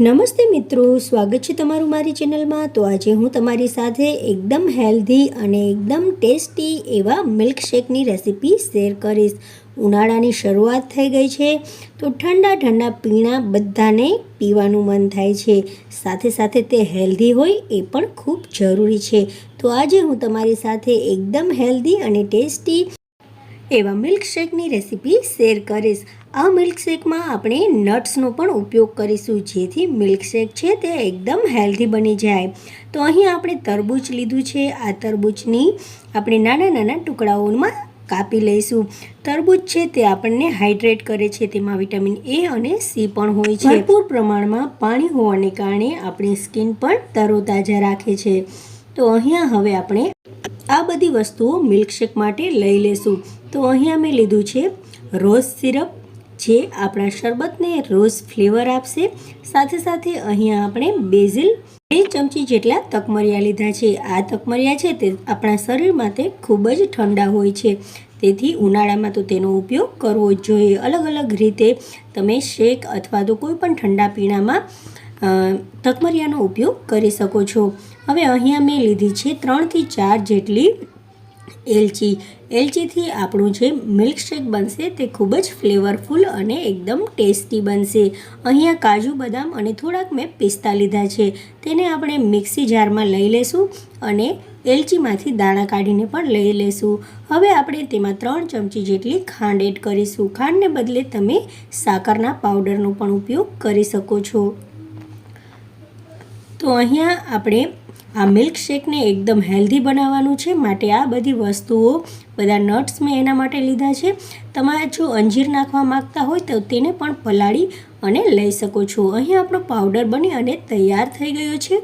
નમસ્તે મિત્રો, સ્વાગત છે તમારું મારી ચેનલમાં. તો આજે હું તમારી સાથે એકદમ હેલ્ધી અને એકદમ ટેસ્ટી એવા મિલ્કશેકની રેસીપી શેર કરીશ. ઉનાળાની શરૂઆત થઈ ગઈ છે, તો ઠંડા ઠંડા પીણા બધાને પીવાનું મન થાય છે. સાથે સાથે તે હેલ્ધી હોય એ પણ ખૂબ જરૂરી છે. તો આજે હું તમારી સાથે એકદમ હેલ્ધી અને ટેસ્ટી એવા મિલ્કશેકની રેસીપી શેર કરીશ. આ મિલ્કશેકમાં આપણે નટ્સનો પણ ઉપયોગ કરીશું, જેથી મિલ્કશેક છે તે એકદમ હેલ્ધી બની જાય. તો અહીં આપણે તરબૂચ લીધું છે. આ તરબૂચની આપણે નાના નાના ટુકડાઓમાં કાપી લઈશું. તરબૂચ છે તે આપણને હાઇડ્રેટ કરે છે. તેમાં વિટામિન એ અને સી પણ હોય છે. ભરપૂર પ્રમાણમાં પાણી હોવાને કારણે આપણી સ્કિન પણ તરોતાજા રાખે છે. તો અહીંયા હવે આપણે આ બધી વસ્તુઓ મિલ્કશેક માટે લઈ લેશું. તો અહીંયા મેં લીધું છે રોઝ સિરપ, જે આપણા શરબતને રોઝ ફ્લેવર આપશે. સાથે સાથે અહીંયા આપણે બેઝિલ બે ચમચી જેટલા તકમરિયા લીધા છે. આ તકમરિયા છે તે આપણા શરીર માટે ખૂબ જ ઠંડા હોય છે. તેથી ઉનાળામાં તો તેનો ઉપયોગ કરવો જ જોઈએ. અલગ અલગ રીતે તમે શેક અથવા તો કોઈ પણ ઠંડા પીણામાં તકમરિયાનો ઉપયોગ કરી શકો છો. હવે અહીંયા મેં લીધી છે ત્રણથી ચાર જેટલી એલચી. એલચીથી આપણું જે મિલ્કશેક બનશે તે ખૂબ જ ફ્લેવરફુલ અને એકદમ ટેસ્ટી બનશે. અહીંયા કાજુ, બદામ અને થોડાક મેં પિસ્તા લીધા છે. તેને આપણે મિક્સી જારમાં લઈ લેશું અને એલચીમાંથી દાણા કાઢીને પણ લઈ લેશું. હવે આપણે તેમાં ત્રણ ચમચી જેટલી ખાંડ એડ કરીશું. ખાંડને બદલે તમે સાકરના પાવડરનો પણ ઉપયોગ કરી શકો છો. તો અહીંયા આપણે આ મિલ્કશેકને એકદમ હેલ્ધી બનાવવાનું છે. માટે આ બધી વસ્તુઓ બધા નટ્સ મેં એના માટે લીધા છે. તમારે જો અંજીર નાખવા માગતા હોય તો તેને પણ પલાળી અને લઈ શકો છો. અહીં આપણો પાવડર બની અને તૈયાર થઈ ગયો છે.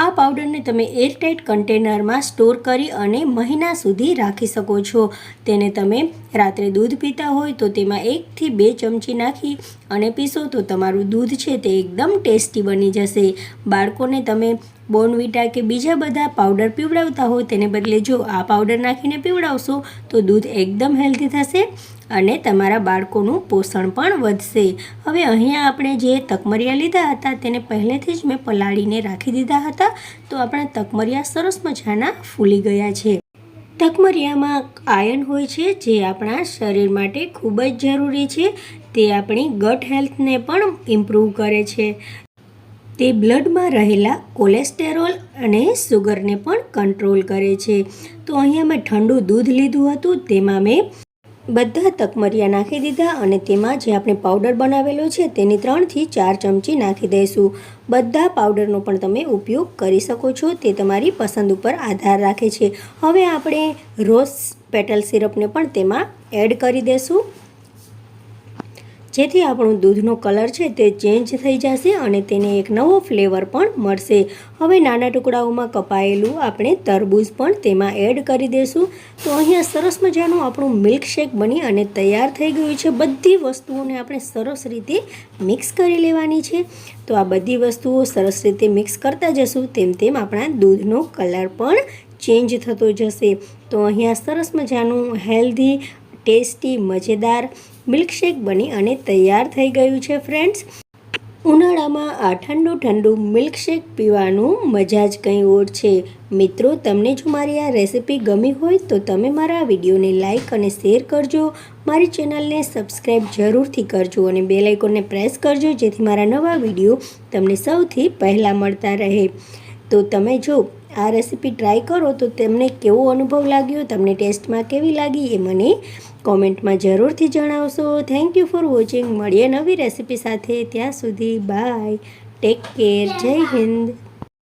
આ પાવડરને તમે એરટાઇટ કન્ટેનરમાં સ્ટોર કરી અને મહિના સુધી રાખી શકો છો. તેને તમે રાત્રે દૂધ પીતા હોય તો તેમાં એકથી બે ચમચી નાખી અને પીશો તો તમારું દૂધ છે તે એકદમ ટેસ્ટી બની જશે. બાળકોને તમે બોર્નવિટા કે બીજા બધા પાવડર પીવડાવતા હો તેને બદલે જો આ પાવડર નાખીને પીવડાવશો તો દૂધ એકદમ હેલ્ધી થશે અને તમારા બાળકોનું પોષણ પણ વધશે. હવે અહીંયા આપણે જે તકમરિયા લીધા હતા તેને પહેલેથી જ મેં પલાળીને રાખી દીધા હતા. તો આપણા તકમરિયા સરસ મજાના ફૂલી ગયા છે. તકમરિયામાં આયન હોય છે જે આપણા શરીર માટે ખૂબ જ જરૂરી છે. તે આપણી ગટ હેલ્થને પણ ઇમ્પ્રૂવ કરે છે. તે બ્લડમાં રહેલા કોલેસ્ટેરોલ અને સુગરને પણ કંટ્રોલ કરે છે. તો અહીંયા મેં ઠંડુ દૂધ લીધું હતું, તેમાં મેં બધા તકમરિયા નાખી દીધા અને તેમાં જે આપણે પાવડર બનાવેલો છે તેની ત્રણથી ચાર ચમચી નાખી દઈશું. બધા પાવડરનો પણ તમે ઉપયોગ કરી શકો છો, તે તમારી પસંદ ઉપર આધાર રાખે છે. હવે આપણે રોઝ પેટલ સિરપને પણ તેમાં એડ કરી દઈશું. જેથી આપણું દૂધનો કલર છે તે ચેન્જ થઈ જશે અને તેને એક નવો ફ્લેવર પણ મળશે. હવે નાના ટુકડાઓમાં કપાયેલું આપણે તરબૂચ પણ તેમાં એડ કરી દઈશું તો અહીંયા સરસ મજાનું આપણું મિલ્કશેક બની અને તૈયાર થઈ ગયું છે. બધી વસ્તુઓને આપણે સરસ રીતે મિક્સ કરી લેવાની છે. તો આ બધી વસ્તુઓ સરસ રીતે મિક્સ કરતા જશું. તેમ તેમ આપણા દૂધનો કલર પણ ચેન્જ થતો જશે. તો અહીંયા સરસ મજાનું હેલ્ધી, ટેસ્ટી, મજેદાર મિલ્કશેક બની અને તૈયાર થઈ ગયું છે ફ્રેન્ડ્સ ઉનાળામાં આ ઠંડુ ઠંડુ મિલ્કશેક પીવાનું મજા જ કંઈ ઓર છે. મિત્રો, તમને જો મારી આ રેસિપી ગમી હોય તો તમે મારા વિડીયોને લાઇક અને શેર કરજો. મારી ચેનલને સબસ્ક્રાઈબ જરૂરથી કરજો અને બે લાઇકોને પ્રેસ કરજો, જેથી મારા નવા વીડિયો તમને સૌથી પહેલાં મળતા રહે. તો તમે જો આ રેસીપી ટ્રાય કરો તો તમને કેવો અનુભવ લાગ્યો તમને ટેસ્ટમાં કેવી લાગી એ મને કોમેન્ટમાં જરૂરથી જણાવશો. થેન્ક યુ ફોર વોચિંગ મળીએ નવી રેસીપી સાથે. ત્યાં સુધી બાય ટેક કેર જય હિન્દ.